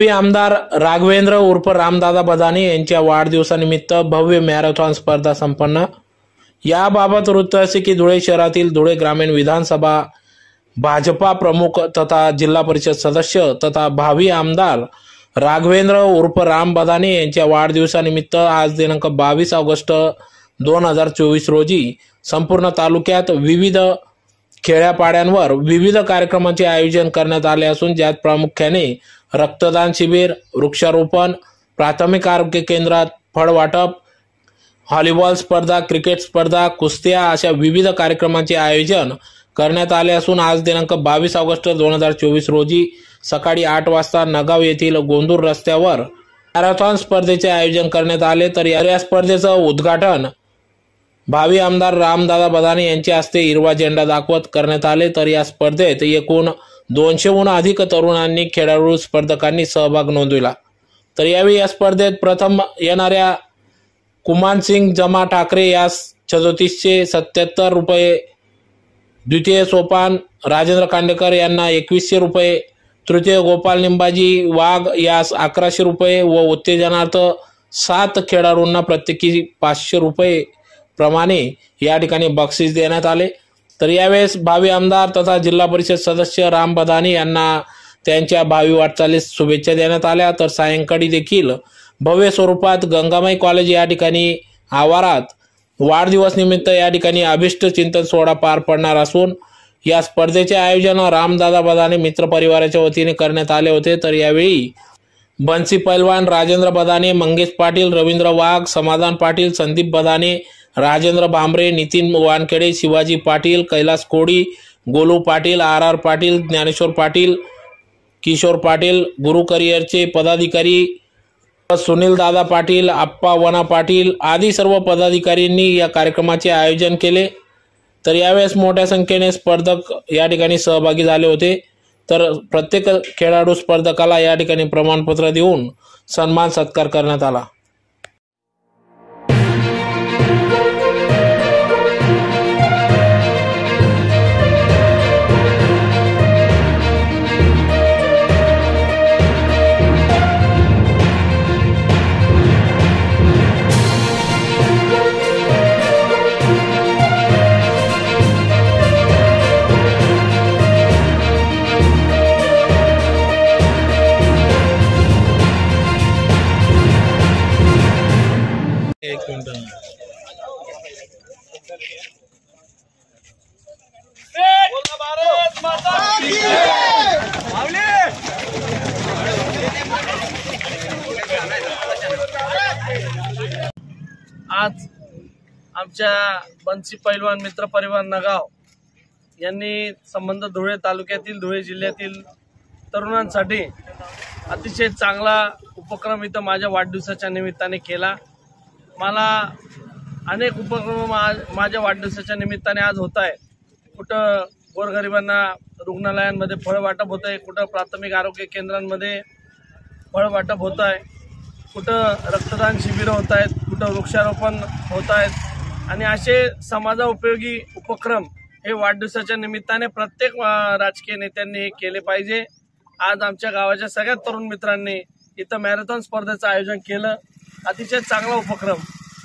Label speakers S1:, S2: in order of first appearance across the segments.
S1: माजी आमदार राघवेंद्र उर्फ रामदादा बदाने यांच्या वाढदिवसानिमित्त भव्य मॅरेथॉन स्पर्धा संपन्न. याबाबत वृत्त असे की धुळे शहरातील धुळे ग्रामीण विधानसभा भाजपा प्रमुख तथा जिल्हा परिषद सदस्य तथा भावी आमदार राघवेंद्र उर्फ राम बदाने यांच्या वाढदिवसानिमित्त आज दिनांक बावीस ऑगस्ट दोन हजार चोवीस रोजी संपूर्ण तालुक्यात विविध खेड्यापाड्यांवर विविध कार्यक्रमांचे आयोजन करण्यात आले असून ज्यात प्रामुख्याने रक्तदान शिबिर वृक्षारोपण प्राथमिक आरोग्य केंद्रात फळ वाटप व्हॉलीबॉल स्पर्धा क्रिकेट स्पर्धा कुस्त्या अशा विविध कार्यक्रमांचे आयोजन करण्यात आले असून आज दिनांक बावीस ऑगस्ट दोन हजार चोवीस रोजी सकाळी आठ वाजता नगाव येथील गोंदूर रस्त्यावर मॅरेथॉन स्पर्धेचे आयोजन करण्यात आले. तर या स्पर्धेचं उद्घाटन भावी आमदार रामदादा बदाने यांच्या हस्ते हिरवा झेंडा दाखवत करण्यात आले तर या स्पर्धेत एकूण दोनशेहून अधिक तरुणांनी खेळाडू स्पर्धकांनी सहभाग नोंदविला. तर यावेळी या स्पर्धेत प्रथम येणाऱ्या कुमान सिंग जमा ठाकरे यास सदोतीसशे सत्याहत्तर रुपये द्वितीय सोपान राजेंद्र कांडेकर यांना एकवीसशे रुपये तृतीय गोपाल निंबाजी वाघ यास अकराशे रुपये व उत्तेजनार्थ सात खेळाडूंना प्रत्येकी पाचशे रुपये प्रमाणे या ठिकाणी बक्षीस देण्यात आले. तर यावेळेस भावी आमदार तथा जिल्हा परिषद सदस्य राम बदानी यांना त्यांच्या भावी वाटचालीस शुभेच्छा देण्यात आल्या. तर सायंकाळी देखील भव्य स्वरूपात गंगामाई कॉलेज या ठिकाणी आवारात वाढदिवस निमित्त या ठिकाणी अभिष्ट चिंतन सोहळा पार पडणार असून या स्पर्धेचे आयोजन रामदादा बदाने मित्र परिवाराच्या वतीने करण्यात आले होते. तर यावेळी बन्सी पैलवान राजेंद्र बदाने मंगेश पाटील रवींद्र वाघ समाधान पाटील संदीप बदाने राजेंद्र भांबरे नितीन वानखेडे शिवाजी पाटील कैलास कोडी गोलू पाटील आर आर पाटील ज्ञानेश्वर पाटील किशोर पाटील गुरु करिअरचे पदाधिकारी सुनील दादा पाटील आप्पा वना पाटील आदी सर्व पदाधिकाऱ्यांनी या कार्यक्रमाचे आयोजन केले. तर यावेळेस मोठ्या संख्येने स्पर्धक या ठिकाणी सहभागी झाले होते. तर प्रत्येक खेळाडू स्पर्धकाला या ठिकाणी प्रमाणपत्र देऊन सन्मान सत्कार करण्यात आला. एक
S2: आज आमच्या बन्सी पैलवान मित्र परिवार नगाव यांनी संबंध धुळे तालुक्यातील धुळे जिल्ह्यातील तरुणांसाठी अतिशय चांगला उपक्रम इथं माझ्या वाढदिवसाच्या निमित्ताने केला. मला अनेक उपक्रम माझ्या वाढदिवसाच्या निमित्ताने आज होत आहे कुठं गोरगरिबांना रुग्णालयांमध्ये फळ वाटप होत आहे कुठं प्राथमिक आरोग्य केंद्रांमध्ये फळ वाटप होत आहे कुठं रक्तदान शिबिरं होत आहेत कुठं वृक्षारोपण होत आहेत आणि असे समाजाउपयोगी उपक्रम हे वाढदिवसाच्या निमित्ताने प्रत्येक राजकीय नेत्यांनी हे केले पाहिजे. आज आमच्या गावाच्या सगळ्या तरुण मित्रांनी इथं मॅरेथॉन स्पर्धेचं आयोजन केलं. अतिशय चांगला उपक्रम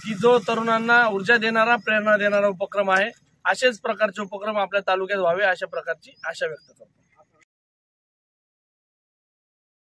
S2: की जो तरुणांना ऊर्जा देणारा प्रेरणा देणारा उपक्रम आहे. असेच प्रकारचे उपक्रम आपल्या तालुक्यात व्हावे अशा प्रकारची आशा व्यक्त करतो.